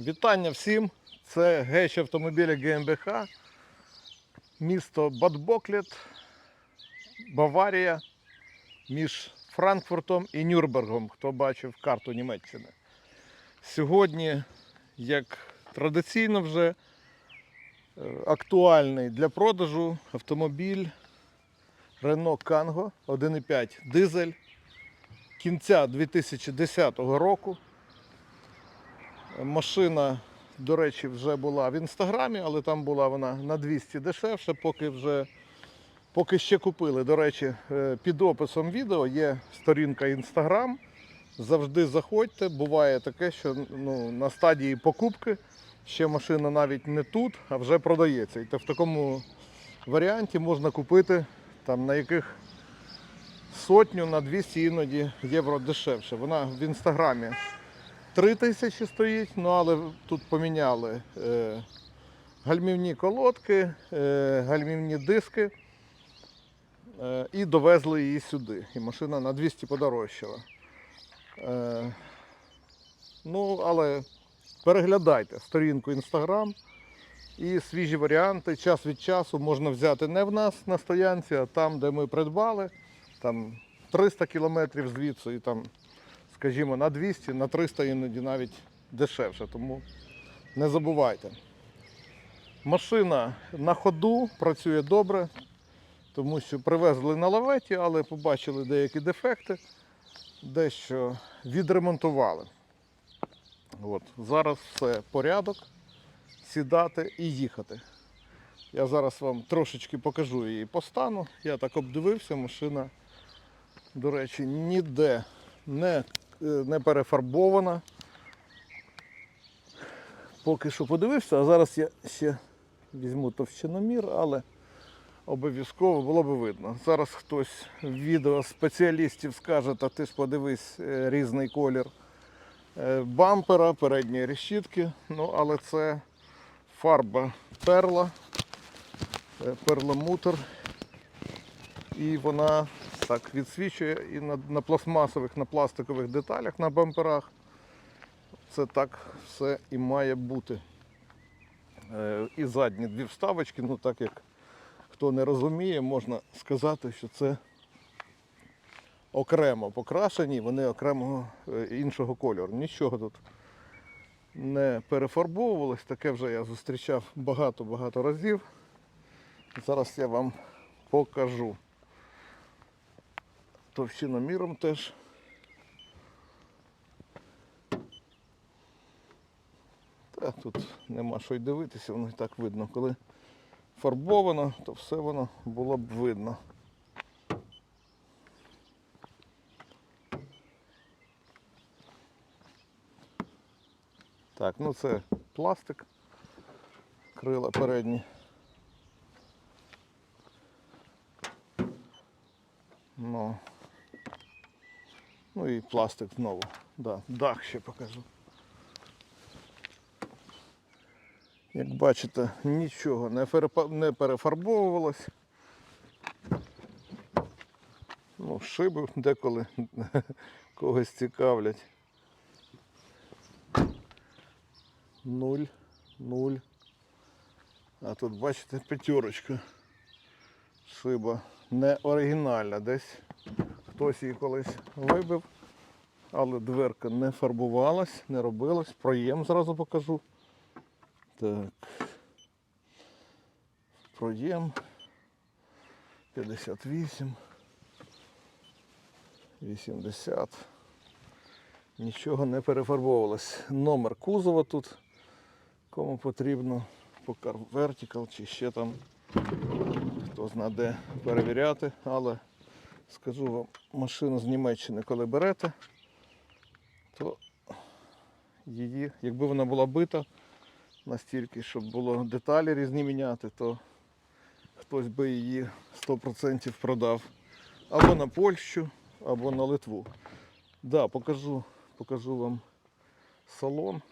Вітання всім! Це геч автомобіля ГМБХ, місто Бадбоклет, Баварія між Франкфуртом і Нюрнбергом, хто бачив карту Німеччини. Сьогодні, як традиційно вже, е, актуальний для продажу автомобіль Renault Kangoo 1.5 дизель кінця 2010 року. Машина, до речі, вже була в інстаграмі, але там була вона на 200 дешевше, поки вже поки ще купили. До речі, е, під описом відео є сторінка інстаграм. Завжди заходьте. Буває таке, що ну, на стадії покупки ще машина навіть не тут, а вже продається. І то в такому варіанті можна купити там на яких сотню на 200 іноді євро дешевше. Вона в інстаграмі 3 тисячі стоїть, ну але тут поміняли е, гальмівні колодки, е, гальмівні диски е, і довезли її сюди. І машина на 200 подорожчала. Е, ну, але переглядайте сторінку Instagram і свіжі варіанти. Час від часу можна взяти не в нас на стоянці, а там, де ми придбали. Там 300 кілометрів звідси і там скажімо, на 200, на 300 іноді навіть дешевше. Тому не забувайте. Машина на ходу працює добре, тому що привезли на лаветі, але побачили деякі дефекти, дещо відремонтували. От. Зараз все порядок, сідати і їхати. Я зараз вам трошечки покажу її по стану. Я так обдивився, машина, до речі, ніде не, не перефарбована. Поки що подивився, а зараз я ще візьму товщиномір, але обов'язково було би видно. Зараз хтось в відео спеціалістів скаже, та ти ж подивись е, різний колір е, бампера, передньої решітки. Ну, але це фарба перла, е, перламутр. І вона так відсвічує і на, на пластмасових, на пластикових деталях на бамперах. Це так все і має бути. Е, І задні дві вставочки, ну так як хто не розуміє, можна сказати, що це окремо покрашені, вони окремого е, іншого кольору. Нічого тут не перефарбовувалось, таке вже я зустрічав багато-багато разів. Зараз я вам покажу товщиноміром теж. Та тут нема що й дивитися, воно і так видно. Коли фарбовано, то все воно було б видно. Так, ну це пластик, крила передні. Ну, ну і пластик знову. Да, дах ще покажу. Як бачите, нічого не, перефарбовувалось. Ну, шиби деколи когось цікавлять. Нуль, нуль. А тут бачите п'ятерочка. Шиба не оригінальна. Десь хтось її колись вибив, але дверка не фарбувалась, не робилась. Проєм зразу покажу. Так. Проєм 58. 80. Нічого не перефарбовувалось. Номер кузова тут, кому потрібно, по Vertical чи ще там хто знає де перевіряти, але скажу вам, машину з Німеччини, коли берете, то її, якби вона була бита настільки, щоб було деталі різні міняти, то хтось би її 100% продав або на Польщу, або на Литву. Да, покажу, покажу вам салон.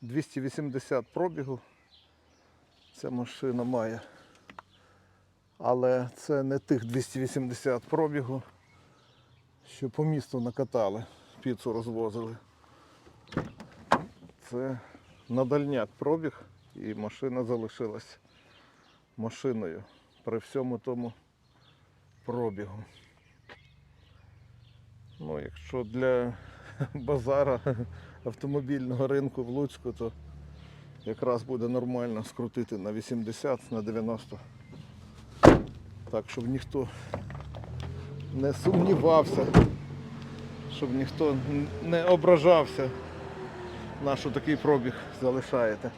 280 пробігу. Ця машина має. Але це не тих 280 пробігу, що по місту накатали, піцу розвозили. це на дальняк пробіг і машина залишилась машиною при всьому тому пробігу. Ну, якщо для базара автомобільного ринку в Луцьку, то якраз буде нормально скрутити на 80, на 90. Так, щоб ніхто не сумнівався, щоб ніхто не ображався, на що такий пробіг залишаєте.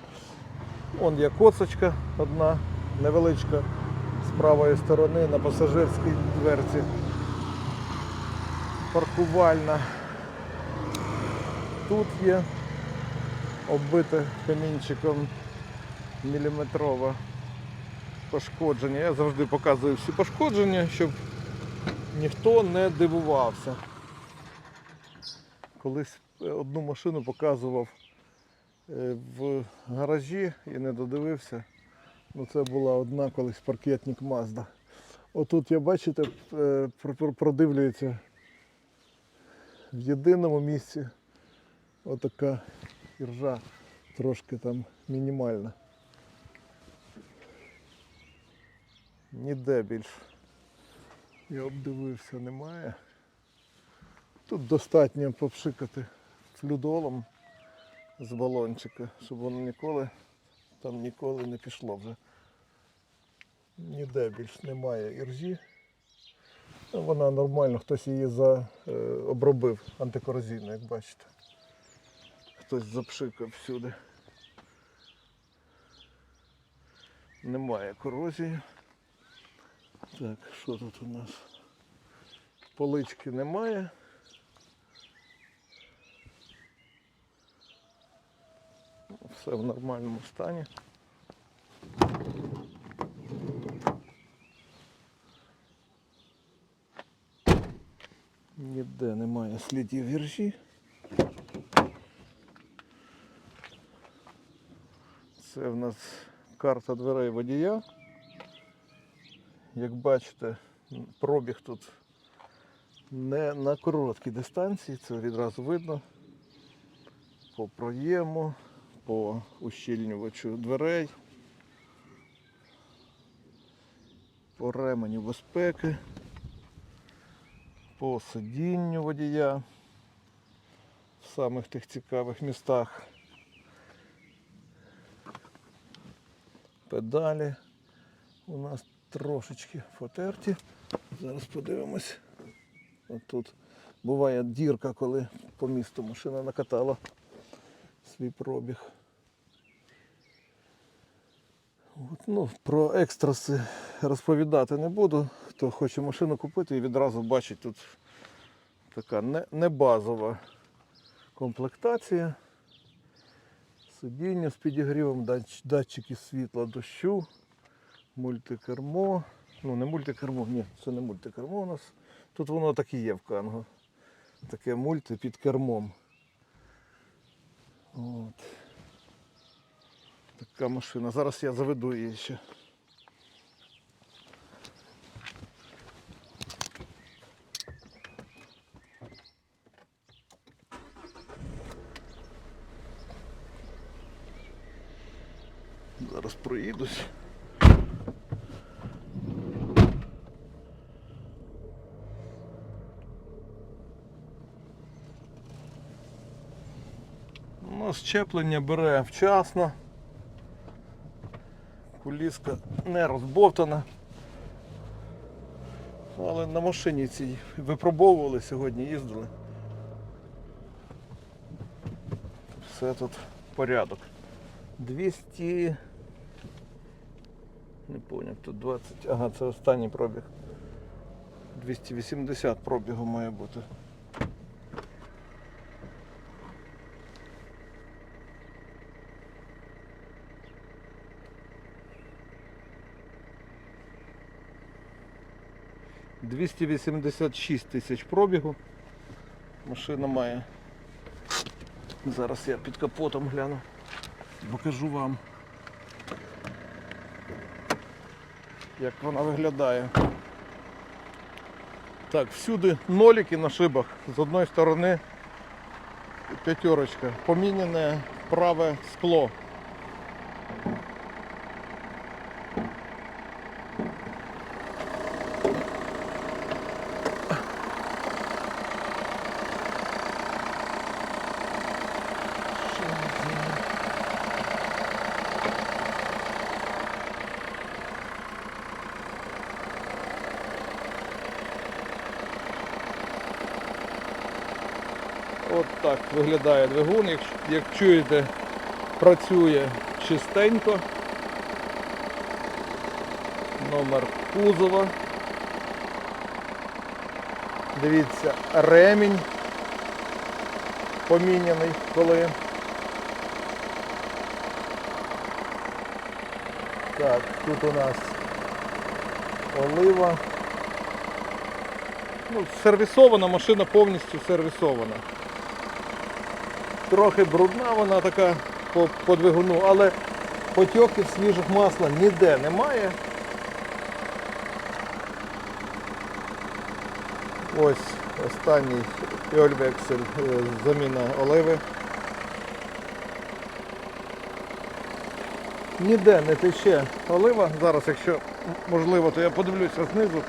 Вон є коцочка одна невеличка з правої сторони на пасажирській дверці. Паркувальна. Тут є оббите камінчиком міліметрове пошкодження. Я завжди показую всі пошкодження, щоб ніхто не дивувався. Колись е, одну машину показував е, в гаражі і не додивився. Ну, це була одна колись паркетник Mazda. Отут я бачите, е, про- про- продивлюється в єдиному місці отака іржа трошки там мінімальна. Ніде більш я обдивився, немає. Тут достатньо попшикати флюдолом з балончика, щоб воно ніколи там ніколи не пішло вже. Ніде більш немає іржі. Вона нормально, хтось її за, е, обробив антикорозійно, як бачите. Хтось запшикав всюди. Немає корозії. Так, що тут у нас? Полички немає. Все в нормальному стані. Ніде немає слідів вірші. Це в нас карта дверей водія. Як бачите, пробіг тут не на короткій дистанції, це відразу видно. По проєму, по ущільнювачу дверей, по ременю безпеки, по сидінню водія в самих тих цікавих містах. Педалі у нас трошечки потерті. Зараз подивимось. Тут буває дірка, коли по місту машина накатала свій пробіг. От, ну, про екстраси розповідати не буду. Хто хоче машину купити і відразу бачить тут така не, не базова комплектація. Сидіння з підігрівом, датчики світла дощу, мультикермо. Ну не мультикермо, ні, це не мультикермо у нас. Тут воно так і є в Канго. Таке мульти під кермом. От. Така машина. Зараз я заведу її ще. Зараз проїдусь. Ну, щеплення бере вчасно. Куліска не розбовтана. Ну, Але на машині цій випробовували, сьогодні їздили. Все тут порядок. 200. Не поняв, тут 20. Ага, це останній пробіг. 280 пробігу має бути. Двісті вісімдесят шість тисяч пробігу. Машина має. Зараз я під капотом гляну. Покажу вам. Як вона виглядає. Так, всюди нолики на шибах. З одної сторони п'ятерочка. Поміняне праве скло. От так виглядає двигун. Як, як чуєте, працює чистенько. Номер кузова. Дивіться, ремінь поміняний коли. Так, тут у нас олива. Ну, сервісована, машина повністю сервісована. Трохи брудна вона така по, по двигуну, але потьоків свіжих масла ніде немає. Ось останній Ольвексель заміна оливи. Ніде не тече олива. Зараз, якщо можливо, то я подивлюся знизу.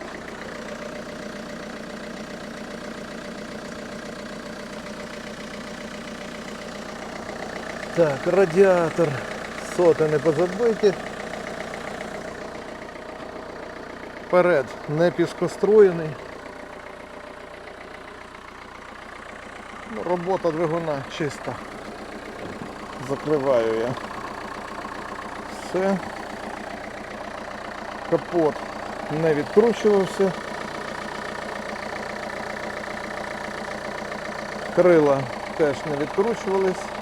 Так, радіатор соти не позабиті. Вперед не піскоструєний. Ну, робота двигуна чиста. Закриваю я. Все. Капот не відкручувався. Крила теж не відкручувались.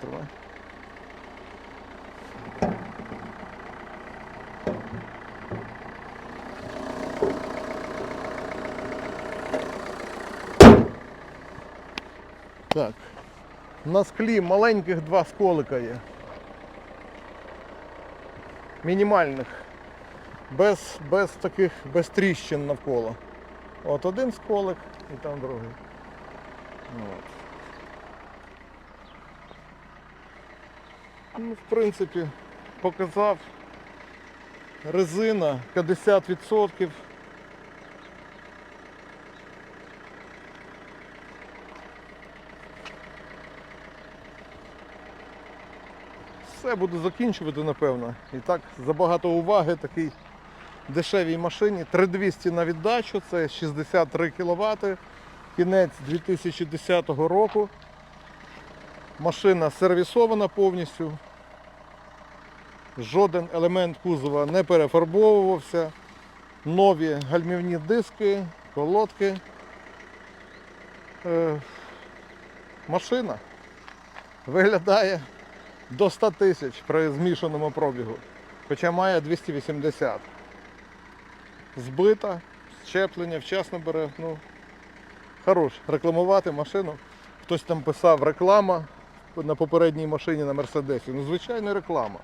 Потримай. Так. На склі маленьких два сколика є. Мінімальних. Без, без таких, без тріщин навколо. От один сколик і там другий. От. Ну, в принципі, показав резина 50%. Все буду закінчувати, напевно. І так, забагато уваги такій дешевій машині. 3200 на віддачу, це 63 кВт. Кінець 2010 року. Машина сервісована повністю. Жоден елемент кузова не перефарбовувався. Нові гальмівні диски, колодки. Е, машина виглядає до 100 тисяч при змішаному пробігу. Хоча має 280. Збита, щеплення, вчасно бере. Ну, хорош. Рекламувати машину. Хтось там писав реклама на попередній машині на Мерседесі. Ну, звичайно, реклама.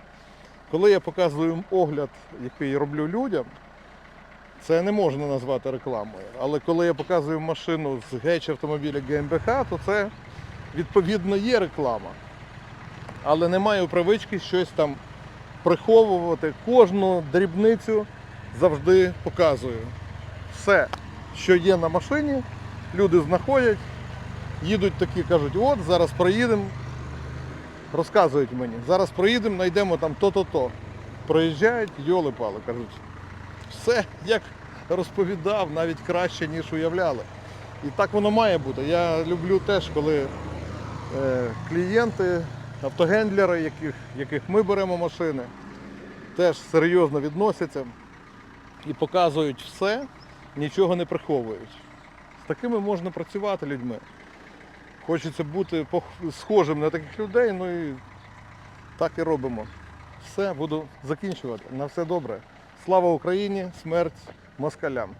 Коли я показую огляд, який роблю людям, це не можна назвати рекламою. Але коли я показую машину з геч автомобіля ГМБХ, то це відповідно є реклама. Але не маю привички щось там приховувати. Кожну дрібницю завжди показую. Все, що є на машині, люди знаходять, їдуть такі, кажуть, от зараз проїдемо, розказують мені, зараз проїдемо, знайдемо там то-то-то. Проїжджають, йоли пали, кажуть, все як розповідав, навіть краще, ніж уявляли. І так воно має бути. Я люблю теж, коли е, клієнти, автогендлери, яких, яких ми беремо машини, теж серйозно відносяться і показують все, нічого не приховують. З такими можна працювати людьми. Хочеться бути схожим на таких людей, ну і так і робимо. Все, буду закінчувати. На все добре. Слава Україні, смерть москалям.